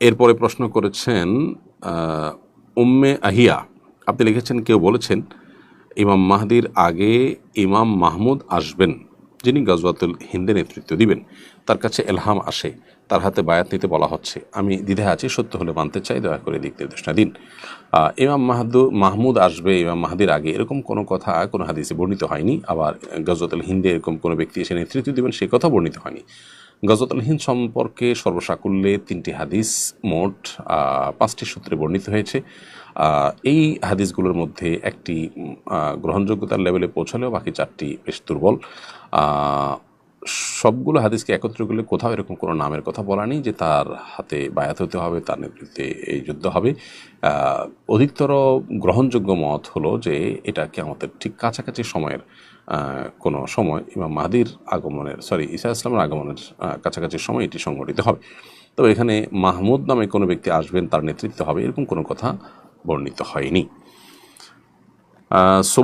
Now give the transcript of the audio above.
এরপরে প্রশ্ন করেছেন উম্মে আহিয়া, আপনি লিখেছেন, কেউ বলেছেন, ইমাম মাহদির আগে ইমাম মাহমুদ আসবেন, যিনি গজওয়াতুল হিন্দে নেতৃত্ব দিবেন। তার কাছে এলহাম আসে, তার হাতে বায়াত নিতে বলা হচ্ছে। আমি দ্বিধায় আছি, সত্য হলে মানতে চাই, দয়া করে দিক নির্দেশনা দিন। ইমাম মাহাদু, মাহমুদ আসবে ইমাম মাহাদির আগে, এরকম কোনো কথা, কোনো হাদিসে বর্ণিত হয়নি। আবার গজওয়াতুল হিন্দে এরকম কোনো ব্যক্তি এসে নেতৃত্ব দিবেন, সে কথা বর্ণিত হয়নি। গজওয়াতুল হিন্দ সম্পর্কে সর্বসাকুল্যে তিনটি হাদিস মোট পাঁচটি সূত্রে বর্ণিত হয়েছে। এই হাদিসগুলোর মধ্যে একটি গ্রহণযোগ্যতার লেভেলে পৌঁছালেও বাকি চারটি বেশ দুর্বল। সবগুলো হাদিসকে একত্র করলে কোথাও এরকম কোনো নামের কথা বলা নেই যে তার হাতে বায়াত হতে হবে, তার নেতৃত্বে এই যুদ্ধ হবে। অধিকতর গ্রহণযোগ্য মত হলো যে এটা কি আমাদের ঠিক কাছাকাছি সময়ের কোনো সময় ইমাম মাহাদির আগমনের সরি ঈসা ইসলামের আগমনের কাছাকাছি সময় এটি সংঘটিত হবে। তবে এখানে মাহমুদ নামে কোনো ব্যক্তি আসবেন, তার নেতৃত্ব হবে, এরকম কোনো কথা বর্ণিত হয়নি। সোবাই